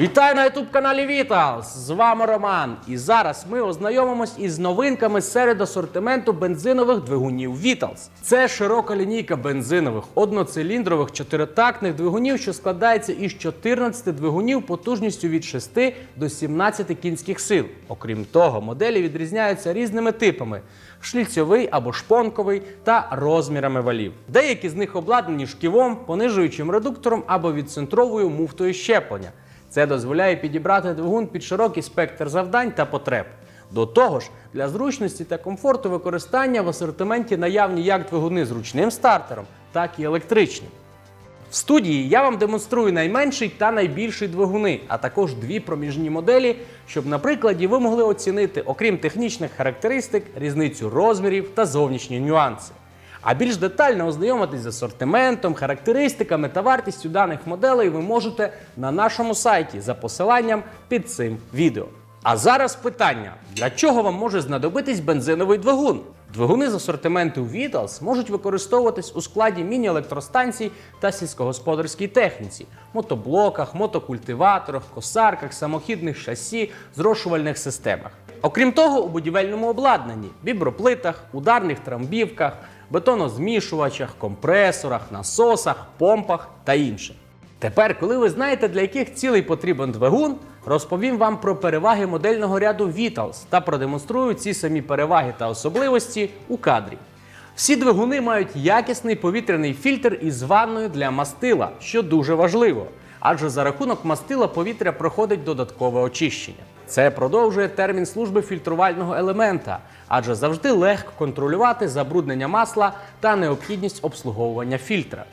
Вітаю на youtube каналі Віталс! З вами Роман. І зараз ми ознайомимось із новинками серед асортименту бензинових двигунів Віталс. Це широка лінійка бензинових одноциліндрових чотиритактних двигунів, що складається із 14 двигунів потужністю від 6 до 17 кінських сил. Окрім того, моделі відрізняються різними типами: шліцьовий або шпонковий та розмірами валів. Деякі з них обладнані шківом, понижуючим редуктором або відцентровою муфтою щеплення. Це дозволяє підібрати двигун під широкий спектр завдань та потреб. До того ж, для зручності та комфорту використання в асортименті наявні як двигуни з ручним стартером, так і електричні. В студії я вам демонструю найменший та найбільший двигуни, а також дві проміжні моделі, щоб на прикладі ви могли оцінити, окрім технічних характеристик, різницю розмірів та зовнішні нюанси. А більш детально ознайомитись з асортиментом, характеристиками та вартістю даних моделей ви можете на нашому сайті за посиланням під цим відео. А зараз питання: для чого вам може знадобитись бензиновий двигун? Двигуни з асортименту Vitals можуть використовуватись у складі міні-електростанцій та сільськогосподарській техніці, мотоблоках, мотокультиваторах, косарках, самохідних шасі, зрошувальних системах. Окрім того, у будівельному обладнанні, віброплитах, ударних трамбівках, бетонозмішувачах, компресорах, насосах, помпах та інше. Тепер, коли ви знаєте, для яких цілей потрібен двигун, розповім вам про переваги модельного ряду Vitals та продемонструю ці самі переваги та особливості у кадрі. Всі двигуни мають якісний повітряний фільтр із ванною для мастила, що дуже важливо, адже за рахунок мастила повітря проходить додаткове очищення. Це продовжує термін служби фільтрувального елемента, адже завжди легко контролювати забруднення масла та необхідність обслуговування фільтра.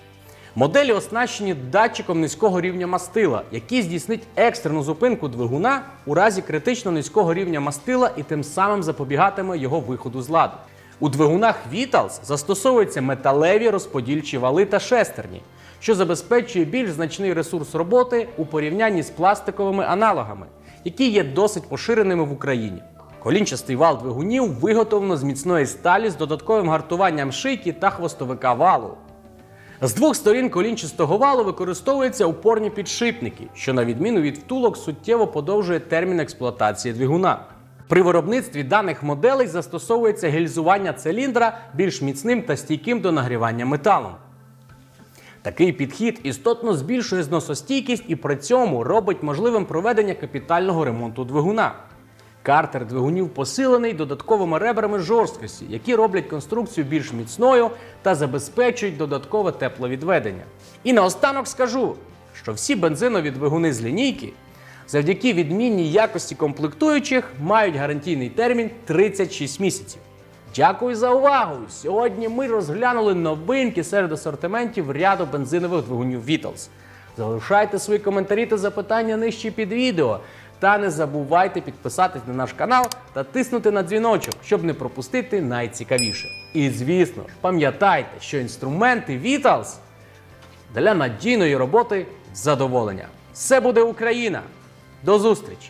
Моделі оснащені датчиком низького рівня мастила, який здійснить екстрену зупинку двигуна у разі критично низького рівня мастила і тим самим запобігатиме його виходу з ладу. У двигунах Vitals застосовуються металеві розподільчі вали та шестерні, що забезпечує більш значний ресурс роботи у порівнянні з пластиковими аналогами, які є досить поширеними в Україні. Колінчастий вал двигунів виготовлено з міцної сталі з додатковим гартуванням шийки та хвостовика валу. З двох сторін колінчастого валу використовуються упорні підшипники, що на відміну від втулок суттєво подовжує термін експлуатації двигуна. При виробництві даних моделей застосовується гільзування циліндра більш міцним та стійким до нагрівання металом. Такий підхід істотно збільшує зносостійкість і при цьому робить можливим проведення капітального ремонту двигуна. Картер двигунів посилений додатковими ребрами жорсткості, які роблять конструкцію більш міцною та забезпечують додаткове тепловідведення. І наостанок скажу, що всі бензинові двигуни з лінійки завдяки відмінній якості комплектуючих мають гарантійний термін 36 місяців. Дякую за увагу! Сьогодні ми розглянули новинки серед асортиментів ряду бензинових двигунів Vitals. Залишайте свої коментарі та запитання нижче під відео. Та не забувайте підписатись на наш канал та тиснути на дзвіночок, щоб не пропустити найцікавіше. І звісно пам'ятайте, що інструменти Vitals для надійної роботи задоволення. Все буде Україна! До зустрічі!